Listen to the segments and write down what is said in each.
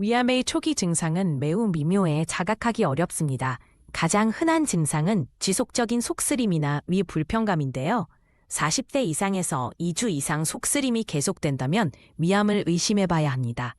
위암의 초기 증상은 매우 미묘해 자각하기 어렵습니다. 가장 흔한 증상은 지속적인 속쓰림이나 위 불편감인데요. 40대 이상에서 2주 이상 속쓰림이 계속된다면 위암을 의심해 봐야 합니다.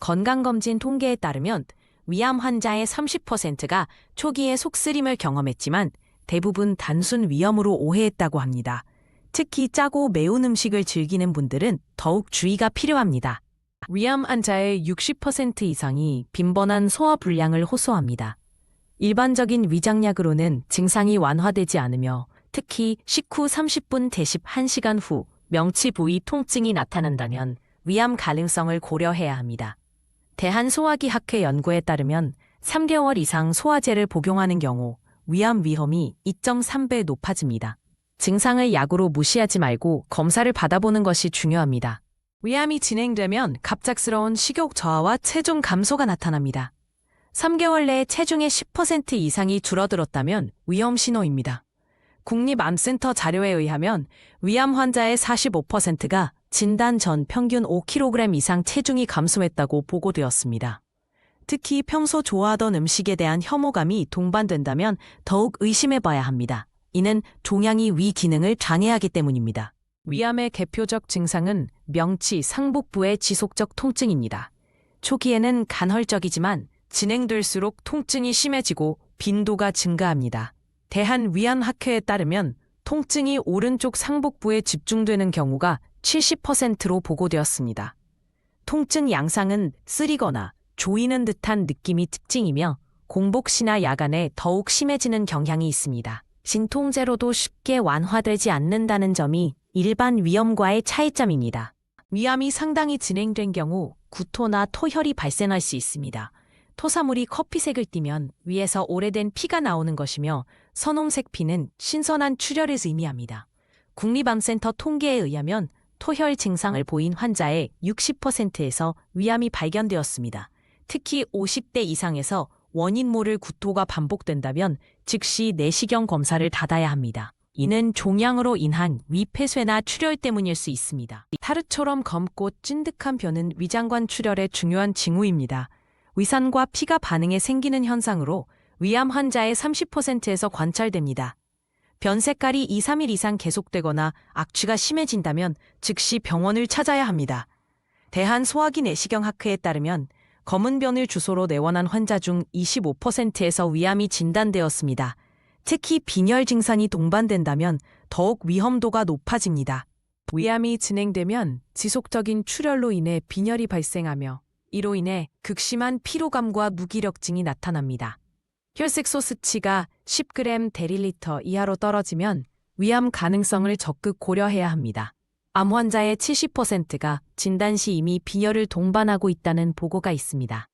건강검진 통계에 따르면 위암 환자의 30%가 초기에 속쓰림을 경험했지만 대부분 단순 위염으로 오해했다고 합니다. 특히 짜고 매운 음식을 즐기는 분들은 더욱 주의가 필요합니다. 위암 환자의 60% 이상이 빈번한 소화 불량을 호소합니다. 일반적인 위장약으로는 증상이 완화되지 않으며 특히 식후 30분 대십 1시간 후 명치 부위 통증이 나타난다면 위암 가능성을 고려해야 합니다. 대한소화기학회 연구에 따르면 3개월 이상 소화제를 복용하는 경우 위암 위험이 2.3배 높아집니다. 증상을 약으로 무시하지 말고 검사를 받아보는 것이 중요합니다. 위암이 진행되면 갑작스러운 식욕 저하와 체중 감소가 나타납니다. 3개월 내에 체중의 10% 이상이 줄어들었다면 위험 신호입니다. 국립암센터 자료에 의하면 위암 환자의 45%가 진단 전 평균 5kg 이상 체중이 감소했다고 보고되었습니다. 특히 평소 좋아하던 음식에 대한 혐오감이 동반된다면 더욱 의심해 봐야 합니다. 이는 종양이 위 기능을 장애하기 때문입니다. 위암의 대표적 증상은 명치 상복부의 지속적 통증입니다. 초기에는 간헐적이지만 진행될수록 통증이 심해지고 빈도가 증가합니다. 대한위안학회에 따르면 통증이 오른쪽 상복부에 집중되는 경우가 70%로 보고되었습니다. 통증 양상은 쓰리거나 조이는 듯한 느낌이 특징이며 공복시나 야간에 더욱 심해지는 경향이 있습니다. 진통제로도 쉽게 완화되지 않는다는 점이 일반 위염과의 차이점입니다. 위암이 상당히 진행된 경우 구토나 토혈이 발생할 수 있습니다. 토사물이 커피색을 띠면 위에서 오래된 피가 나오는 것이며 선홍색 피는 신선한 출혈을 의미합니다. 국립암센터 통계에 의하면 토혈 증상을 보인 환자의 60%에서 위암이 발견되었습니다. 특히 50대 이상에서 원인 모를 구토가 반복된다면 즉시 내시경 검사를 받아야 합니다. 이는 종양으로 인한 위폐쇄나 출혈 때문일 수 있습니다. 타르처럼 검고 찐득한 벼는 위장관 출혈의 중요한 징후입니다. 위산과 피가 반응에 생기는 현상으로 위암 환자의 30%에서 관찰됩니다. 변 색깔이 2, 3일 이상 계속되거나 악취가 심해진다면 즉시 병원을 찾아야 합니다. 대한소화기 내시경학회에 따르면 검은 변을 주소로 내원한 환자 중 25%에서 위암이 진단되었습니다. 특히 빈혈 증상이 동반된다면 더욱 위험도가 높아집니다. 위암이 진행되면 지속적인 출혈로 인해 빈혈이 발생하며 이로 인해 극심한 피로감과 무기력증이 나타납니다. 혈색소 수치가 10g 대릴리터 이하로 떨어지면 위암 가능성을 적극 고려해야 합니다. 암 환자의 70%가 진단 시 이미 빈혈을 동반하고 있다는 보고가 있습니다.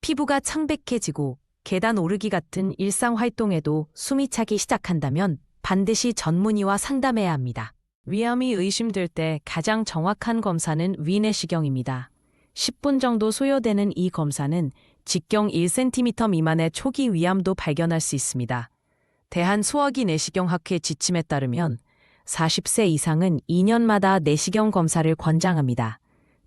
피부가 창백해지고 계단 오르기 같은 일상 활동에도 숨이 차기 시작한다면 반드시 전문의와 상담해야 합니다. 위암이 의심될 때 가장 정확한 검사는 위내시경입니다. 10분 정도 소요되는 이 검사는 직경 1cm 미만의 초기 위암도 발견할 수 있습니다. 대한소화기 내시경학회 지침에 따르면 40세 이상은 2년마다 내시경 검사를 권장합니다.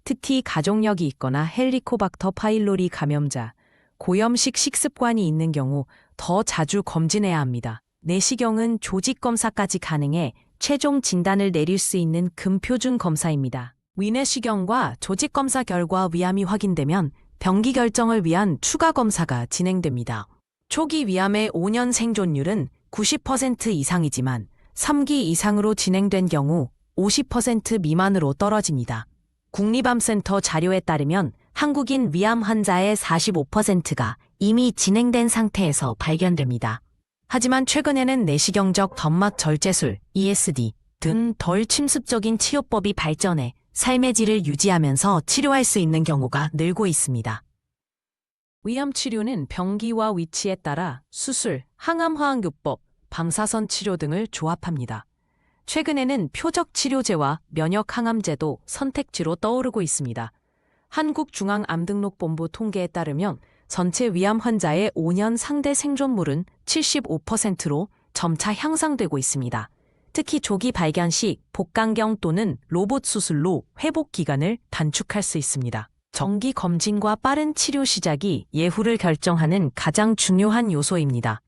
특히 가족력이 있거나 헬리코박터 파일로리 감염자, 고염식 식습관이 있는 경우 더 자주 검진해야 합니다. 내시경은 조직 검사까지 가능해 최종 진단을 내릴 수 있는 금표준 검사입니다. 위내시경과 조직 검사 결과 위암이 확인되면 병기 결정을 위한 추가 검사가 진행됩니다. 초기 위암의 5년 생존율은 90% 이상이지만 3기 이상으로 진행된 경우 50% 미만으로 떨어집니다. 국립암센터 자료에 따르면 한국인 위암 환자의 45%가 이미 진행된 상태에서 발견됩니다. 하지만 최근에는 내시경적 점막 절제술, ESD 등 덜 침습적인 치료법이 발전해 삶의 질을 유지하면서 치료할 수 있는 경우가 늘고 있습니다. 위암 치료는 병기와 위치에 따라 수술, 항암화학요법, 방사선 치료 등을 조합합니다. 최근에는 표적 치료제와 면역 항암제도 선택지로 떠오르고 있습니다. 한국중앙암등록본부 통계에 따르면 전체 위암 환자의 5년 상대 생존물은 75%로 점차 향상되고 있습니다. 특히 조기 발견 시 복강경 또는 로봇 수술로 회복 기간을 단축할 수 있습니다. 정기 검진과 빠른 치료 시작이 예후를 결정하는 가장 중요한 요소입니다.